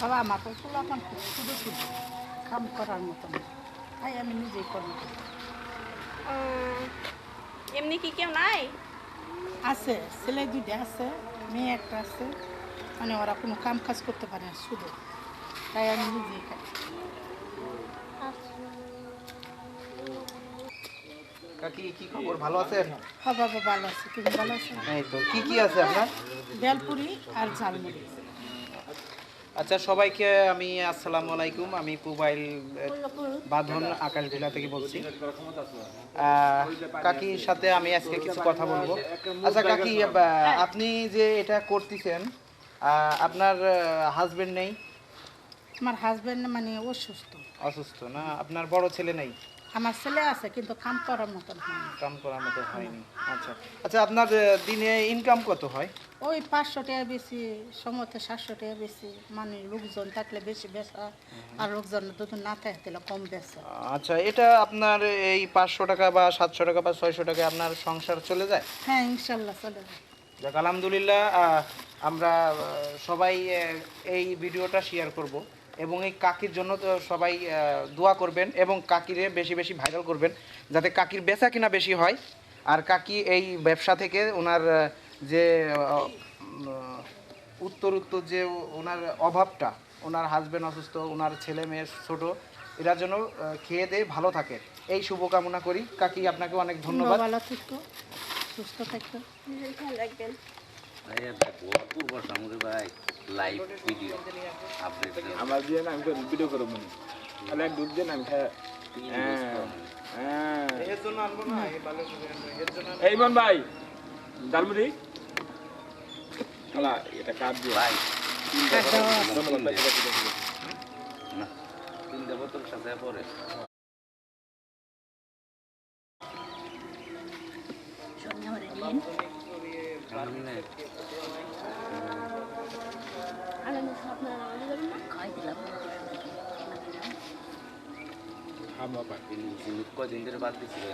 বাবা আমার তো চুলা এখন শুধু শুধু। কাম করার মতো না তাই আমি নিজেই কর্ম করি। এমনি কি কেউ নাই? আছে ছেলে দুইটা আছে মেয়ে একটা আছে। মানে ওরা কোনো কাম কাজ করতে পারে না শুধু। তাই আমি নিজেই খাই কাকি কি খবর? ভালো আছেন? হ্যাঁ বাবা ভালো আছে। তুমি ভালো আছো? এই তো কি কি আছে আপনার? বেলপুরি আর ঝালমুড়ি। আচ্ছা সবাইকে আমি আসসালামু আলাইকুম। আমি মোবাইল বাঁধন আকাশ জেলা থেকে বলছি। কাকির সাথে আমি আজকে কিছু কথা বলব। আচ্ছা কাকি আপনি যে এটা করতেছেন আপনার হাজবেন্ড নেই? আমার হাজব্যান্ড মানে অসুস্থ। অসুস্থ না? আপনার বড় ছেলে নেই? আমার ছেলে আছে কিন্তু কাম করার মতন হয় কাম করার মতো হয়নি। আচ্ছা। আচ্ছা আপনার দিনে ইনকাম কত হয়? ওই পাঁচশো টাকা বেশি সময়তে সাতশো টাকা বেশি মানে লোকজন থাকলে বেশি বেচা আর লোকজন যদি না থাকে তাহলে কম বেচা আচ্ছা এটা আপনার এই পাঁচশো টাকা বা সাতশো টাকা বা ছয়শো টাকা আপনার সংসার চলে যায়? হ্যাঁ ইনশাল্লাহ চলে যাবে যাক আলহামদুলিল্লাহ আমরা সবাই এই ভিডিওটা শেয়ার করব। এবং এই কাকির জন্য তো সবাই দোয়া করবেন এবং কাকিরে বেশি বেশি ভাইরাল করবেন যাতে কাকির বেচা কিনা বেশি হয়। আর কাকি এই ব্যবসা থেকে ওনার যে উত্তর উত্তর যে ওনার অভাবটা ওনার হাজবেন্ড অসুস্থ ওনার ছেলে মেয়ে ছোটো এরা যেন খেয়ে দিয়ে ভালো থাকে। এই শুভকামনা করি। কাকি আপনাকে অনেক ধন্যবাদ। ভালো থাকতো সুস্থ থাকতো আমার দিয়ে না আমি ভিডিও করব মনে তাহলে এক দুধ দিয়ে আমি খাই। হ্যাঁ না এই ভালো করে আনব। এর জন্য এই ইমন ভাই। ডালমুড়ি খালা এটা কাপ দিয়ে ভাই তিনটা বোতল সাথে পরে খাব আবার কদিন ধরে বাদ দিছিল